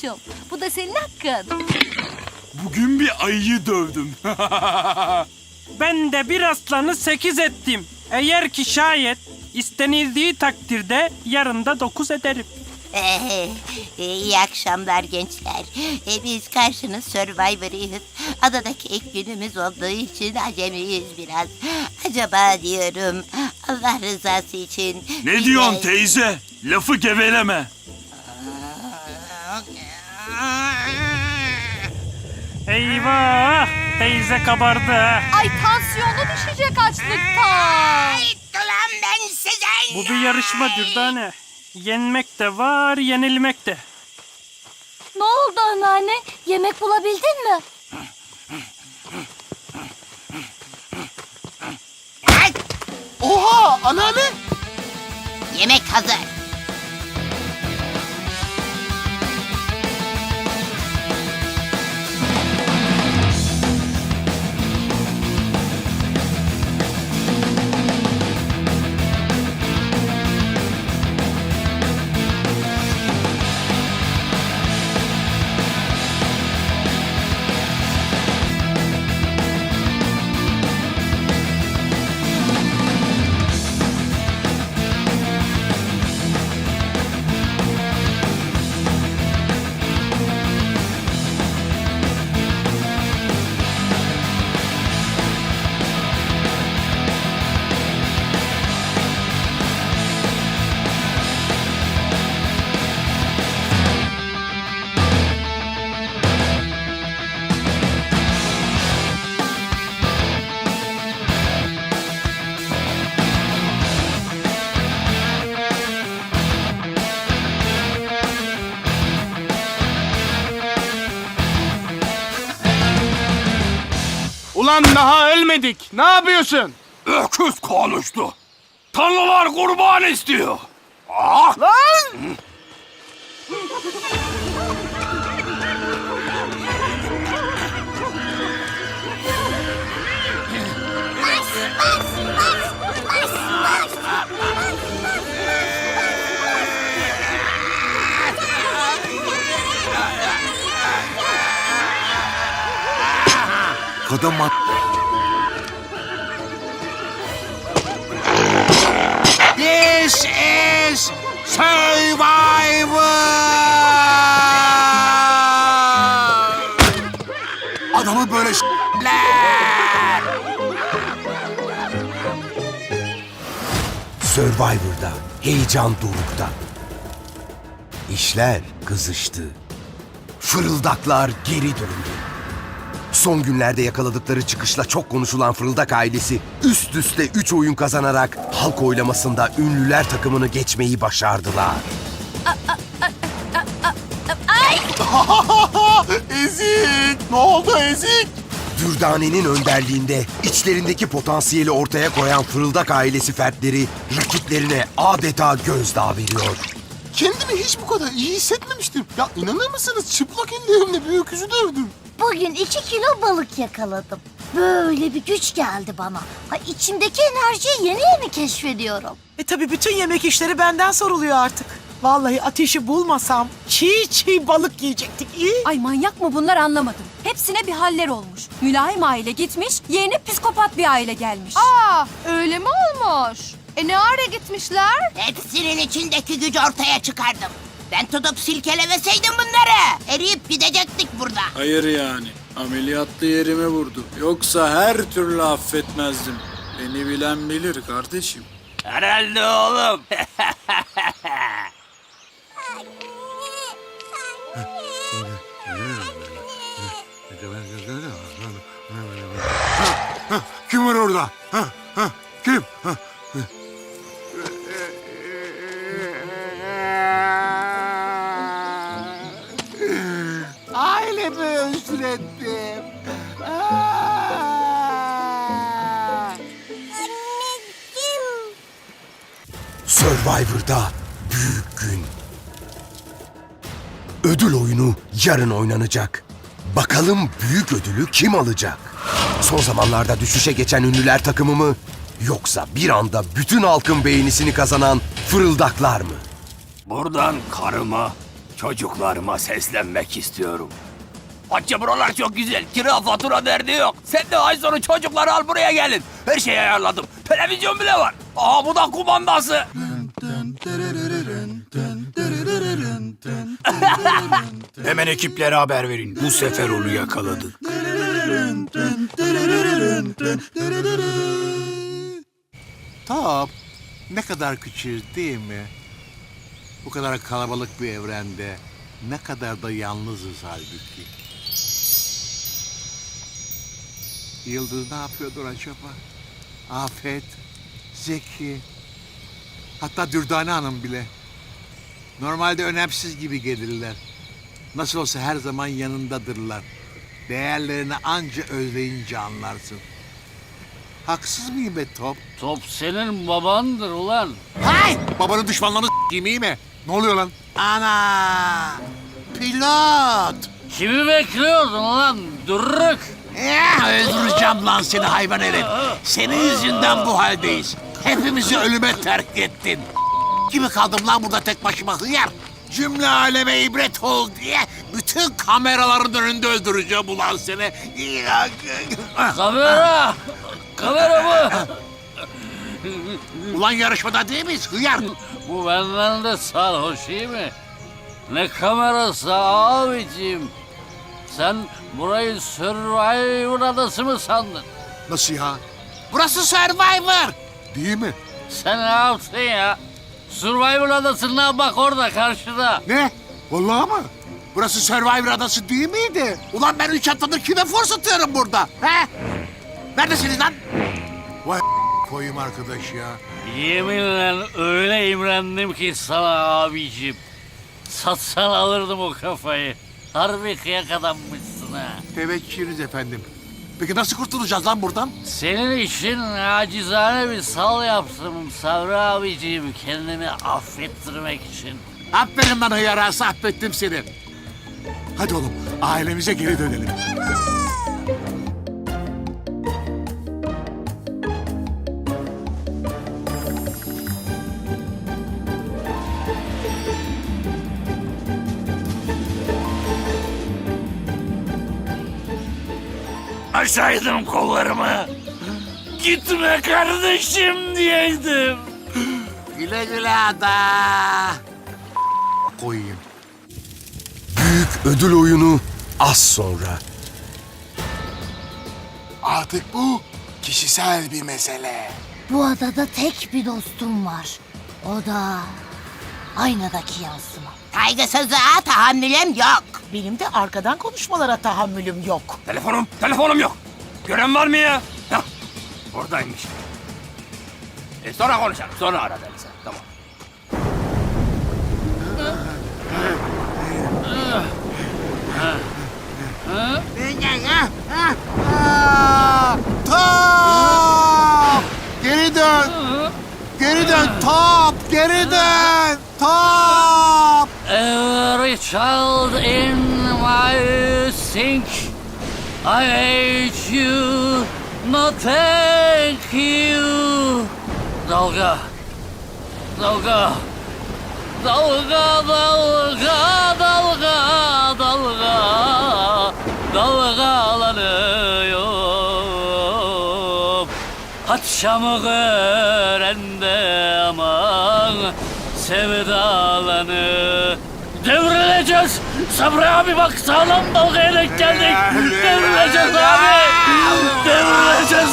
kuşum. Bu da senin hakkın. Bugün bir ayıyı dövdüm. Ben de bir aslanı sekiz ettim. Eğer ki şayet istenildiği takdirde yarın da dokuz ederim. Ee, iyi akşamlar gençler. Ee, biz karşınız Survivor'ıyız. Adadaki ilk günümüz olduğu için acemiyiz biraz. Acaba diyorum Allah rızası için... ne diyorsun teyze? Lafı geveleme. Eyvah! Teyze kabardı ha. Ay tansiyonu düşecek açlıktan. Ay, ulan ben sizin... Bu bir yarışma Dürdane. Yenmek de var, yenilmek de. Ne oldu anneanne? Yemek bulabildin mi? Ay, Oha anneanne. yemek hazır. Ulan daha ölmedik. Ne yapıyorsun? Öküz konuştu. Tanrılar kurban istiyor. Ah! Lan! Kadın mat... This is Survivor! Adamı böyle ş- Survivor'da heyecan dorukta. İşler kızıştı. Fırıldaklar geri döndü. Son günlerde yakaladıkları çıkışla çok konuşulan Fırıldak ailesi üst üste 3 oyun kazanarak halk oylamasında ünlüler takımını geçmeyi başardılar. Ezik! Ne oldu Ezik? Dürdane'nin önderliğinde içlerindeki potansiyeli ortaya koyan Fırıldak ailesi fertleri rakiplerine adeta gözdağı veriyor. Kendimi hiç bu kadar iyi hissetmemiştim. Ya inanır mısınız? Çıplak ellerimle bir öküzü dövdüm. Bugün iki kilo balık yakaladım. Böyle bir güç geldi bana. Ay, içimdeki enerjiyi yeni yeni keşfediyorum. E tabi bütün yemek işleri benden soruluyor artık. Vallahi ateşi bulmasam çiğ çiğ balık yiyecektik. İyi. Ay manyak mı bunlar anlamadım. Hepsine bir haller olmuş. Mülayim aile gitmiş, yerine psikopat bir aile gelmiş. Aa, öyle mi olmuş? E ne ara gitmişler? Hepsinin içindeki gücü ortaya çıkardım. Ben tutup silkelemeseydim bunları. Eriyip gidecektik burada. Hayır yani. Ameliyatlı yerime vurdu. Yoksa her türlü affetmezdim. Beni bilen bilir kardeşim. Herhalde oğlum. Kim var orada? Kim? Survivor'da büyük gün. Ödül oyunu yarın oynanacak. Bakalım büyük ödülü kim alacak? Son zamanlarda düşüşe geçen ünlüler takımı mı? Yoksa bir anda bütün halkın beğenisini kazanan fırıldaklar mı? Buradan karıma Çocuklarıma seslenmek istiyorum. Hacı buralar çok güzel. Kira fatura derdi yok. Sen de ay sonu çocukları al buraya gelin. Her şeyi ayarladım. Televizyon bile var. Aa bu da kumandası. Hemen ekiplere haber verin. Bu sefer onu yakaladık. Top ne kadar küçük değil mi? Bu kadar kalabalık bir evrende ne kadar da yalnızız halbuki. Yıldız ne yapıyordur acaba? Afet, Zeki, hatta Dürdane Hanım bile. Normalde önemsiz gibi gelirler. Nasıl olsa her zaman yanındadırlar. Değerlerini anca özleyince anlarsın. Haksız mıyım be Top? Top senin babandır ulan. Hay! Babanın düşmanlarını s**eyim mi? Ne oluyor lan? Ana! Pilot! Kimi bekliyordun lan? Durruk. Eh, öldüreceğim lan seni hayvan herif. Senin yüzünden bu haldeyiz. Hepimizi ölüme terk ettin. Gibi kaldım lan burada tek başıma hıyar. Cümle aleme ibret ol diye bütün kameraların önünde öldüreceğim ulan seni. Kamera. Kamera mı? Ulan yarışmada değil miyiz hıyar? Bu benden de sarhoş iyi mi? Ne kamerası abicim? Sen burayı Survivor adası mı sandın? Nasıl ya? Burası Survivor. Değil mi? Sen ne yaptın ya? Survivor adasına bak orada karşıda. Ne? Vallahi mı? Burası Survivor adası değil miydi? Ulan ben üç haftadır kime force atıyorum burada? He? Neredesiniz lan? Vay koyayım arkadaş ya. Yeminle öyle imrendim ki sana abicim. Satsan alırdım o kafayı. Harbi kıyak adammışsın ha. Tevekkülünüz efendim. Peki nasıl kurtulacağız lan buradan? Senin için acizane bir sal yaptım Sabri abiciğim kendimi affettirmek için. Aferin bana yarası affettim seni. Hadi oğlum ailemize geri dönelim. Aşağıydım kollarımı. Gitme kardeşim diyeydim. Güle güle ada. Koyayım. Büyük ödül oyunu az sonra. Artık bu kişisel bir mesele. Bu adada tek bir dostum var. O da aynadaki yansıma. Kaygısızlığa tahammülüm yok. Benim de arkadan konuşmalara tahammülüm yok. Telefonum, telefonum yok. Gören var mı ya? Hah, oradaymış. E sonra konuşalım, sonra ara sen. Tamam. Top! Geri dön. Geri dön top. Geri dön. Top! Every child in my sink. I hate you, no thank you. Dalga, dalga, dalga, dalga, dalga, dalga, dalgalanıyorum. Akşamı görende aman sevdalanı Devrileceğiz. Sabri abi bak sağlam dalgaya denk geldik. Devrileceğiz abi. Devrileceğiz.